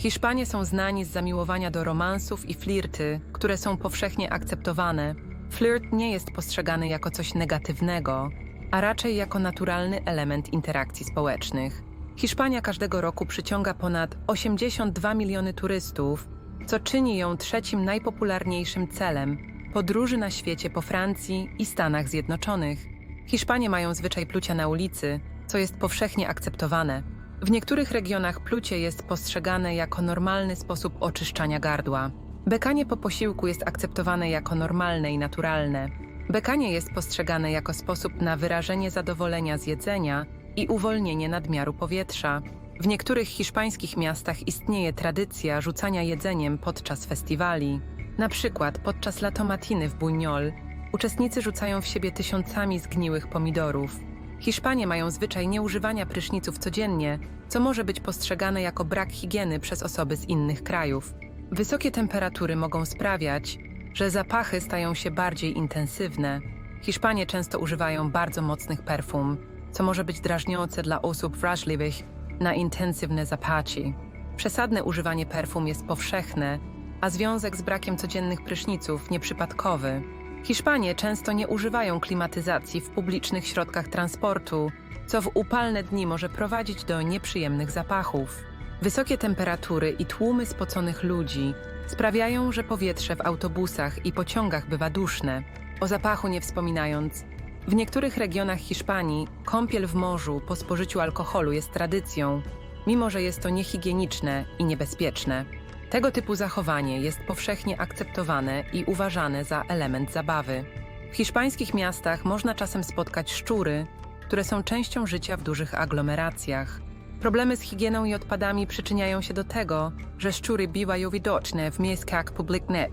Hiszpanie są znani z zamiłowania do romansów i flirty, które są powszechnie akceptowane. Flirt nie jest postrzegany jako coś negatywnego, a raczej jako naturalny element interakcji społecznych. Hiszpania każdego roku przyciąga ponad 82 miliony turystów, co czyni ją trzecim najpopularniejszym celem podróży na świecie po Francji i Stanach Zjednoczonych. Hiszpanie mają zwyczaj plucia na ulicy, co jest powszechnie akceptowane. W niektórych regionach plucie jest postrzegane jako normalny sposób oczyszczania gardła. Bekanie po posiłku jest akceptowane jako normalne i naturalne. Bekanie jest postrzegane jako sposób na wyrażenie zadowolenia z jedzenia i uwolnienie nadmiaru powietrza. W niektórych hiszpańskich miastach istnieje tradycja rzucania jedzeniem podczas festiwali. Na przykład podczas Latomatiny w Buñol uczestnicy rzucają w siebie tysiącami zgniłych pomidorów. Hiszpanie mają zwyczaj nieużywania pryszniców codziennie, co może być postrzegane jako brak higieny przez osoby z innych krajów. Wysokie temperatury mogą sprawiać, że zapachy stają się bardziej intensywne. Hiszpanie często używają bardzo mocnych perfum, co może być drażniące dla osób wrażliwych na intensywne zapachy. Przesadne używanie perfum jest powszechne, a związek z brakiem codziennych pryszniców nieprzypadkowy. Hiszpanie często nie używają klimatyzacji w publicznych środkach transportu, co w upalne dni może prowadzić do nieprzyjemnych zapachów. Wysokie temperatury i tłumy spoconych ludzi sprawiają, że powietrze w autobusach i pociągach bywa duszne. O zapachu nie wspominając, w niektórych regionach Hiszpanii kąpiel w morzu po spożyciu alkoholu jest tradycją, mimo że jest to niehigieniczne i niebezpieczne. Tego typu zachowanie jest powszechnie akceptowane i uważane za element zabawy. W hiszpańskich miastach można czasem spotkać szczury, które są częścią życia w dużych aglomeracjach. Problemy z higieną i odpadami przyczyniają się do tego, że szczury biwają widoczne w miejskach publicznych.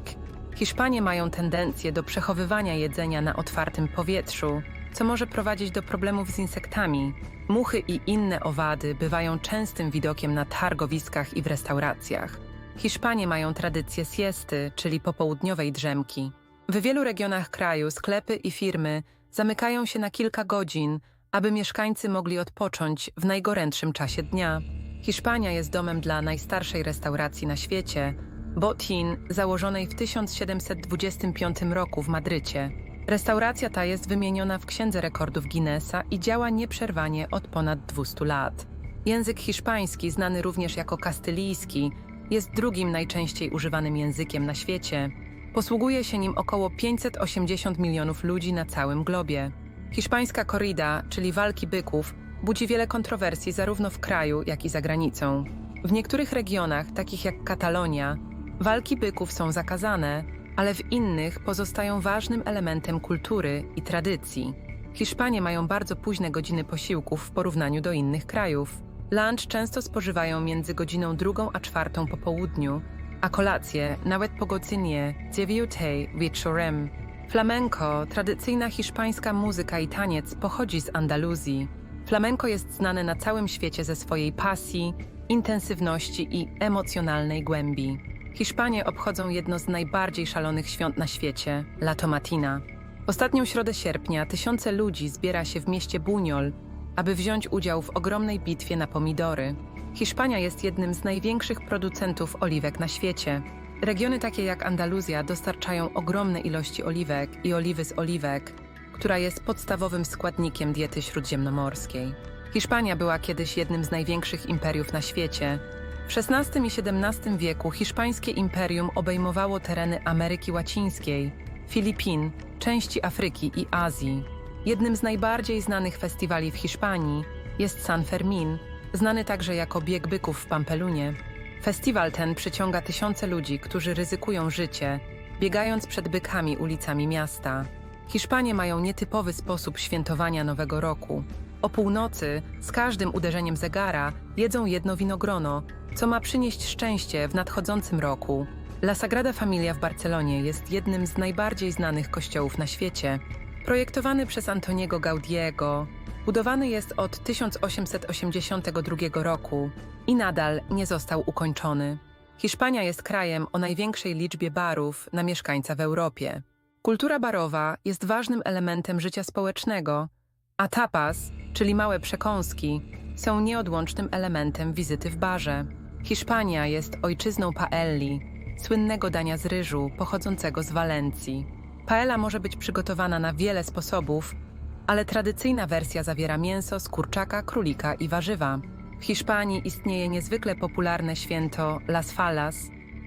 Hiszpanie mają tendencję do przechowywania jedzenia na otwartym powietrzu, co może prowadzić do problemów z insektami. Muchy i inne owady bywają częstym widokiem na targowiskach i w restauracjach. Hiszpanie mają tradycję siesty, czyli popołudniowej drzemki. W wielu regionach kraju sklepy i firmy zamykają się na kilka godzin, aby mieszkańcy mogli odpocząć w najgorętszym czasie dnia. Hiszpania jest domem dla najstarszej restauracji na świecie, Botin, założonej w 1725 roku w Madrycie. Restauracja ta jest wymieniona w Księdze Rekordów Guinnessa i działa nieprzerwanie od ponad 200 lat. Język hiszpański, znany również jako kastylijski, jest drugim najczęściej używanym językiem na świecie. Posługuje się nim około 580 milionów ludzi na całym globie. Hiszpańska corrida, czyli walki byków, budzi wiele kontrowersji zarówno w kraju, jak i za granicą. W niektórych regionach, takich jak Katalonia, walki byków są zakazane, ale w innych pozostają ważnym elementem kultury i tradycji. Hiszpanie mają bardzo późne godziny posiłków w porównaniu do innych krajów. Lunch często spożywają między godziną drugą a czwartą po południu, a kolację nawet po godzinie dziewiątej wieczorem. Flamenco, tradycyjna hiszpańska muzyka i taniec, pochodzi z Andaluzji. Flamenco jest znane na całym świecie ze swojej pasji, intensywności i emocjonalnej głębi. Hiszpanie obchodzą jedno z najbardziej szalonych świąt na świecie Lato Matina. Ostatnią środę sierpnia tysiące ludzi zbiera się w mieście Buñol, aby wziąć udział w ogromnej bitwie na pomidory. Hiszpania jest jednym z największych producentów oliwek na świecie. Regiony takie jak Andaluzja dostarczają ogromne ilości oliwek i oliwy z oliwek, która jest podstawowym składnikiem diety śródziemnomorskiej. Hiszpania była kiedyś jednym z największych imperiów na świecie. W XVI i XVII wieku hiszpańskie imperium obejmowało tereny Ameryki Łacińskiej, Filipin, części Afryki i Azji. Jednym z najbardziej znanych festiwali w Hiszpanii jest San Fermin, znany także jako Bieg Byków w Pampelunie. Festiwal ten przyciąga tysiące ludzi, którzy ryzykują życie, biegając przed bykami ulicami miasta. Hiszpanie mają nietypowy sposób świętowania Nowego Roku. O północy, z każdym uderzeniem zegara, jedzą jedno winogrono, co ma przynieść szczęście w nadchodzącym roku. La Sagrada Familia w Barcelonie jest jednym z najbardziej znanych kościołów na świecie. Projektowany przez Antoniego Gaudiego, budowany jest od 1882 roku i nadal nie został ukończony. Hiszpania jest krajem o największej liczbie barów na mieszkańca w Europie. Kultura barowa jest ważnym elementem życia społecznego, a tapas, czyli małe przekąski, są nieodłącznym elementem wizyty w barze. Hiszpania jest ojczyzną paelli, słynnego dania z ryżu pochodzącego z Walencji. Paella może być przygotowana na wiele sposobów, ale tradycyjna wersja zawiera mięso z kurczaka, królika i warzywa. W Hiszpanii istnieje niezwykle popularne święto Las Fallas,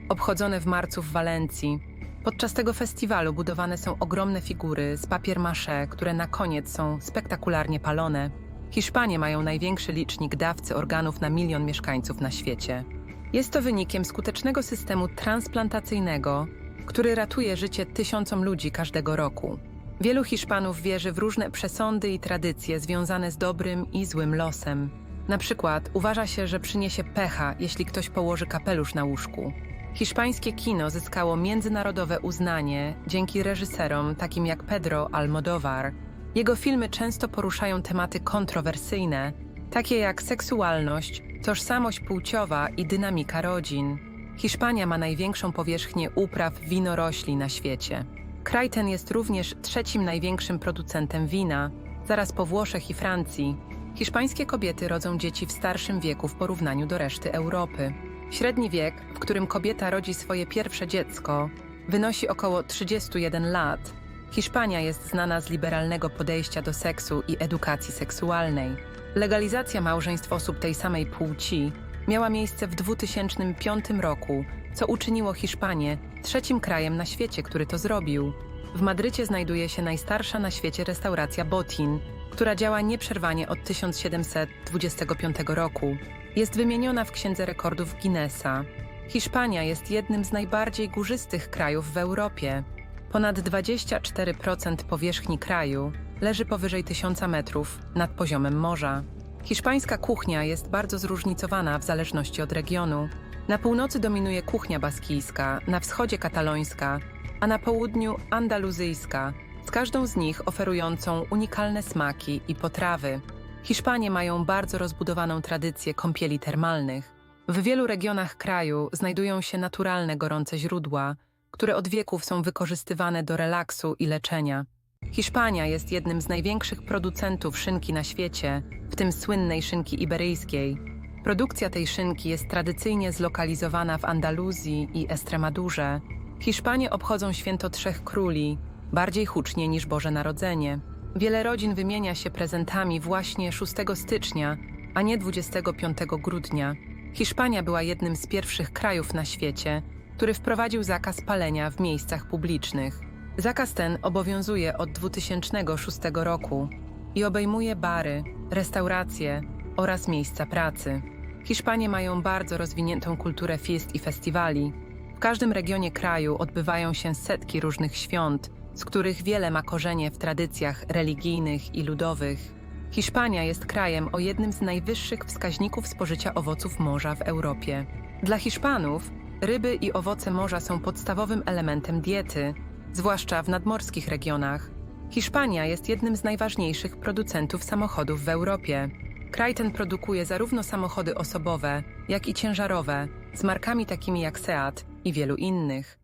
obchodzone w marcu w Walencji. Podczas tego festiwalu budowane są ogromne figury z papier maché, które na koniec są spektakularnie palone. Hiszpanie mają największy licznik dawcy organów na milion mieszkańców na świecie. Jest to wynikiem skutecznego systemu transplantacyjnego, który ratuje życie tysiącom ludzi każdego roku. Wielu Hiszpanów wierzy w różne przesądy i tradycje związane z dobrym i złym losem. Na przykład uważa się, że przyniesie pecha, jeśli ktoś położy kapelusz na łóżku. Hiszpańskie kino zyskało międzynarodowe uznanie dzięki reżyserom takim jak Pedro Almodóvar. Jego filmy często poruszają tematy kontrowersyjne, takie jak seksualność, tożsamość płciowa i dynamika rodzin. Hiszpania ma największą powierzchnię upraw winorośli na świecie. Kraj ten jest również trzecim największym producentem wina, zaraz po Włoszech i Francji. Hiszpańskie kobiety rodzą dzieci w starszym wieku w porównaniu do reszty Europy. Średni wiek, w którym kobieta rodzi swoje pierwsze dziecko, wynosi około 31 lat. Hiszpania jest znana z liberalnego podejścia do seksu i edukacji seksualnej. Legalizacja małżeństw osób tej samej płci miała miejsce w 2005 roku, co uczyniło Hiszpanię trzecim krajem na świecie, który to zrobił. W Madrycie znajduje się najstarsza na świecie restauracja Botin, która działa nieprzerwanie od 1725 roku. Jest wymieniona w Księdze Rekordów Guinnessa. Hiszpania jest jednym z najbardziej górzystych krajów w Europie. Ponad 24% powierzchni kraju leży powyżej 1000 metrów nad poziomem morza. Hiszpańska kuchnia jest bardzo zróżnicowana w zależności od regionu. Na północy dominuje kuchnia baskijska, na wschodzie katalońska, a na południu andaluzyjska, z każdą z nich oferującą unikalne smaki i potrawy. Hiszpanie mają bardzo rozbudowaną tradycję kąpieli termalnych. W wielu regionach kraju znajdują się naturalne gorące źródła, które od wieków są wykorzystywane do relaksu i leczenia. Hiszpania jest jednym z największych producentów szynki na świecie, w tym słynnej szynki iberyjskiej. Produkcja tej szynki jest tradycyjnie zlokalizowana w Andaluzji i Estremadurze. Hiszpanie obchodzą święto Trzech Króli, bardziej hucznie niż Boże Narodzenie. Wiele rodzin wymienia się prezentami właśnie 6 stycznia, a nie 25 grudnia. Hiszpania była jednym z pierwszych krajów na świecie, który wprowadził zakaz palenia w miejscach publicznych. Zakaz ten obowiązuje od 2006 roku i obejmuje bary, restauracje oraz miejsca pracy. Hiszpanie mają bardzo rozwiniętą kulturę fiest i festiwali. W każdym regionie kraju odbywają się setki różnych świąt, z których wiele ma korzenie w tradycjach religijnych i ludowych. Hiszpania jest krajem o jednym z najwyższych wskaźników spożycia owoców morza w Europie. Dla Hiszpanów ryby i owoce morza są podstawowym elementem diety, zwłaszcza w nadmorskich regionach. Hiszpania jest jednym z najważniejszych producentów samochodów w Europie. Kraj ten produkuje zarówno samochody osobowe, jak i ciężarowe, z markami takimi jak Seat i wielu innych.